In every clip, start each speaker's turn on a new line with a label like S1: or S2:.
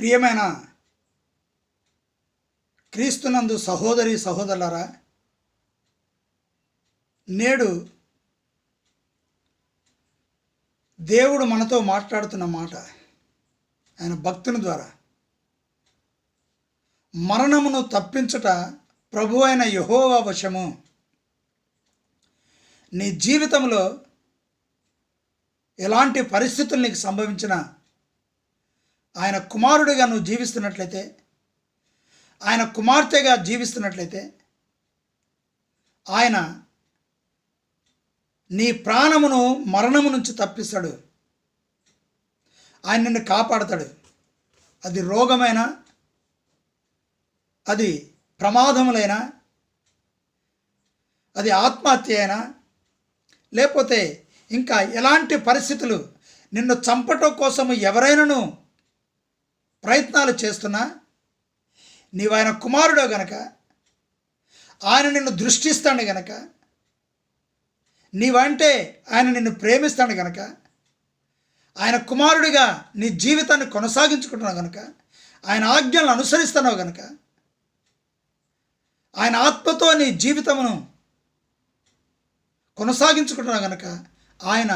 S1: ప్రియమైన క్రీస్తునందు సహోదరి సహోదరులారా నేడు దేవుడు మనతో మాట్లాడుతున్న మాట ఆయన భక్తుని ద్వారా. మరణమును తప్పించుట ప్రభు అయిన యహోవా వశము. నీ జీవితంలో ఎలాంటి పరిస్థితులు నీకు సంభవించినా ఆయన కుమారుడిగా నువ్వు జీవిస్తున్నట్లయితే ఆయన కుమార్తెగా జీవిస్తున్నట్లయితే ఆయన నీ ప్రాణమును మరణము నుంచి తప్పిస్తాడు. ఆయన నిన్ను కాపాడతాడు. అది రోగమైనా అది ప్రమాదములైనా అది ఆత్మహత్య అయినా లేకపోతే ఇంకా ఎలాంటి పరిస్థితులు నిన్ను చంపటం కోసము ఎవరైనాను ప్రయత్నాలు చేస్తున్నా నీవు ఆయన కుమారుడో గనక ఆయన నిన్ను దృష్టిస్తాడు గనక నీవంటే ఆయన నిన్ను ప్రేమిస్తాడు గనక ఆయన కుమారుడిగా నీ జీవితాన్ని కొనసాగించుకుంటున్నావు గనక ఆయన ఆజ్ఞలను అనుసరిస్తున్నావు గనక ఆయన ఆత్మతో నీ జీవితమును కొనసాగించుకుంటున్నావు గనక ఆయన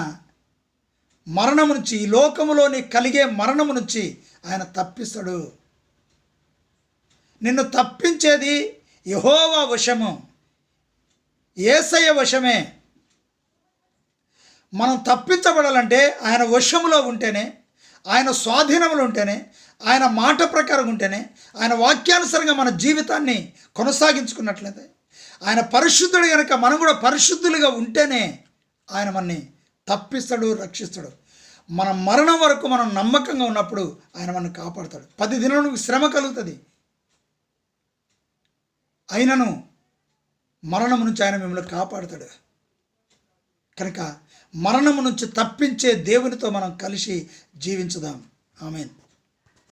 S1: మరణము నుంచి ఈ లోకములోని కలిగే మరణము నుంచి ఆయన తప్పిస్తాడు. నిన్ను తప్పించేది యహోవా వశము. ఏసయ్య వశమే. మనం తప్పించబడాలంటే ఆయన వశములో ఉంటేనే ఆయన స్వాధీనంలో ఉంటేనే ఆయన మాట ప్రకారం ఉంటేనే ఆయన వాక్యానుసారంగా మన జీవితాన్ని కొనసాగించుకున్నట్లయితే ఆయన పరిశుద్ధుడు కనుక మనం కూడా పరిశుద్ధులుగా ఉంటేనే ఆయన మనని తప్పిస్తాడు రక్షిస్తాడు. మన మరణం వరకు మనం నమ్మకంగా ఉన్నప్పుడు ఆయన మనం కాపాడుతాడు. పది దినాలకు శ్రమ కలుగుతుంది. అయినను మరణం నుంచి ఆయన మిమ్మల్ని కాపాడుతాడు. కనుక మరణము నుంచి తప్పించే దేవునితో మనం కలిసి జీవించుదాం. ఆమెన్.